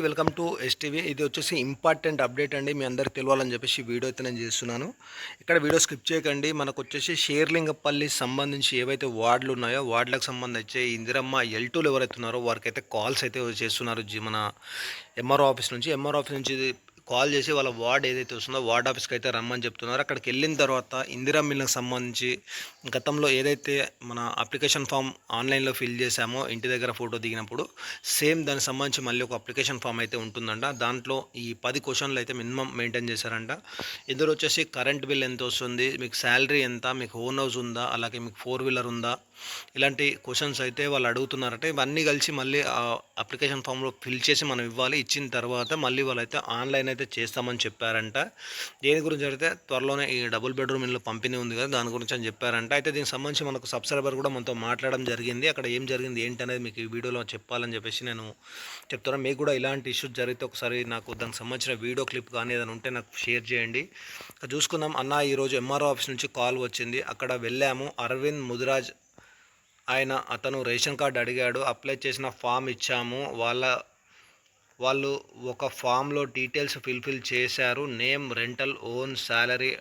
Welcome to STV. ఇది వచ్చేసి important update అండి. మీ అందరికి తెలియాలని చెప్పేసి వీడియో అయితే నేను చేస్తున్నాను. ఇక్కడ వీడియో స్కిప్ చేయకండి. మనకు వచ్చేసి షేర్లింగపల్లి సంబంధించి ఏవైతే వార్డులు ఉన్నాయో వార్డులకు సంబంధించి ఇందిరమ్మ ఎల్ టూలు ఎవరైతే ఉన్నారో వారికి అయితే కాల్స్ అయితే చేస్తున్నారు జీ- మన ఎంఆర్ఓ ఆఫీస్ నుంచి. ఎంఆర్ఓ ఆఫీస్ నుంచి కాల్ చేసి వాళ్ళ వార్డ్ ఏదైతే వస్తుందో వార్డ్ ఆఫీస్కి అయితే రమ్మని చెప్తున్నారు. అక్కడికి వెళ్ళిన తర్వాత ఇందిరా మిల్లకు సంబంధించి గతంలో ఏదైతే మన అప్లికేషన్ ఫామ్ ఆన్లైన్లో ఫిల్ చేశామో ఇంటి దగ్గర ఫోటో దిగినప్పుడు సేమ్ దానికి సంబంధించి మళ్ళీ ఒక అప్లికేషన్ ఫామ్ అయితే ఉంటుందంట. దాంట్లో ఈ పది క్వశ్చన్లు అయితే మినిమం మెయింటైన్ చేశారంట. ఇందులో వచ్చేసి కరెంట్ బిల్ ఎంత వస్తుంది మీకు శాలరీ ఎంత మీకు ఓన్ హౌస్ ఉందా అలాగే మీకు ఫోర్ వీలర్ ఉందా ఇలాంటి క్వశ్చన్స్ అయితే వాళ్ళు అడుగుతున్నారంటే. ఇవన్నీ కలిసి మళ్ళీ ఆ అప్లికేషన్ ఫామ్లో ఫిల్ చేసి మనం ఇవ్వాలి. ఇచ్చిన తర్వాత మళ్ళీ వాళ్ళైతే ఆన్లైన్ అయితే చేస్తామని చెప్పారంట. దేని గురించి అయితే త్వరలోనే ఈ డబుల్ బెడ్రూమ్ ఇల్లు పంపిణీ ఉంది కదా దాని గురించి అని చెప్పారంట. అయితే దీనికి సంబంధించి మనకు సబ్స్క్రైబర్ కూడా మనతో మాట్లాడడం జరిగింది. అక్కడ ఏం జరిగింది ఏంటి అనేది మీకు ఈ వీడియోలో చెప్పాలని చెప్పేసి నేను చెప్తున్నాను మీకు కూడా ఇలాంటి ఇష్యూస్ జరిగితే ఒకసారి నాకు దానికి సంబంధించిన వీడియో క్లిప్ కానీ ఏదైనా ఉంటే నాకు షేర్ చేయండి. చూసుకుందాం. అన్న ఈరోజు ఎంఆర్ఓ ఆఫీస్ నుంచి కాల్ వచ్చింది. అక్కడ వెళ్ళాము. అరవింద్ ముదిరాజ్ ఆయన అతను రేషన్ కార్డు అడిగాడు. అప్లై చేసిన ఫామ్ ఇచ్చాము. వాళ్ళ వాళ్ళు ఒక ఫామ్లో డీటెయిల్స్ ఫిల్ఫిల్ చేశారు. నేమ్ రెంటల్ ఓన్ శాలరీ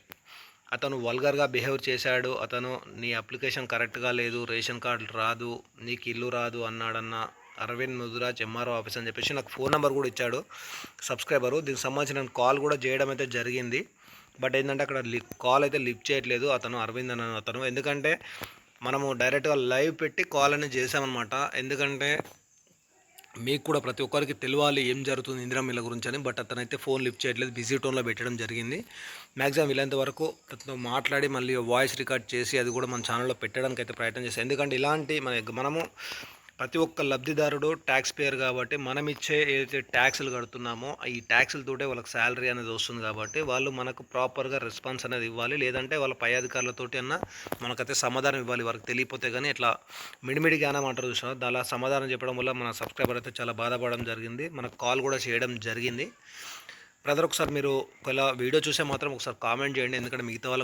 అతను వల్గర్గా బిహేవ్ చేశాడు. అతను నీ అప్లికేషన్ కరెక్ట్గా లేదు రేషన్ కార్డు రాదు నీకు ఇల్లు రాదు అన్నాడన్న అరవింద్ ముదురాజ్ ఎంఆర్ఓ ఆఫీస్ అని చెప్పేసి నాకు ఫోన్ నెంబర్ కూడా ఇచ్చాడు సబ్స్క్రైబరు. దీనికి సంబంధించి నేను కాల్ కూడా చేయడం అయితే జరిగింది. బట్ ఏంటంటే అక్కడ లి కాల్ అయితే లిఫ్ట్ చేయట్లేదు అతను అరవింద్ అన్న అతను. ఎందుకంటే మనము డైరెక్ట్గా లైవ్ పెట్టి కాల్ అనేది చేసామన్నమాట ఎందుకంటే మీకు కూడా ప్రతి ఒక్కరికి తెలియాలి ఏం జరుగుతుంది ఇందిరామిల్ల గురించి అని బట్ అతనైతే ఫోన్ లిఫ్ట్ చేయట్లేదు బిజీ టోన్లో పెట్టడం జరిగింది. మ్యాక్సిమం వీళ్ళంత వరకు అతను మాట్లాడి మళ్ళీ వాయిస్ రికార్డ్ చేసి అది కూడా మన ఛానల్లో పెట్టడానికి అయితే ప్రయత్నం చేస్తాం ఎందుకంటే ఇలాంటి మన మనము ప్రతి ఒక్క లబ్ధిదారుడు ట్యాక్స్ పేయర్ కాబట్టి మనం ఇచ్చే ఏదైతే ట్యాక్స్లు కడుతున్నామో ఈ ట్యాక్స్లతోటే వాళ్ళకి శాలరీ అనేది వస్తుంది కాబట్టి వాళ్ళు మనకు ప్రాపర్గా రెస్పాన్స్ అనేది ఇవ్వాలి. లేదంటే వాళ్ళ పై అధికారులతోటి అన్న మనకైతే సమాధానం ఇవ్వాలి. వారికి తెలియపోతే కానీ ఇట్లా మిడిమిడి జ్ఞానం అంటారు చూసినా అలా సమాధానం చెప్పడం వల్ల మన సబ్స్క్రైబర్ అయితే చాలా బాధపడడం జరిగింది. మనకు కాల్ కూడా చేయడం జరిగింది. బ్రదర్ ఒకసారి మీరు ఒకవేళ వీడియో చూసే మాత్రం ఒకసారి కామెంట్ చేయండి. ఎందుకంటే మిగతా వాళ్ళకు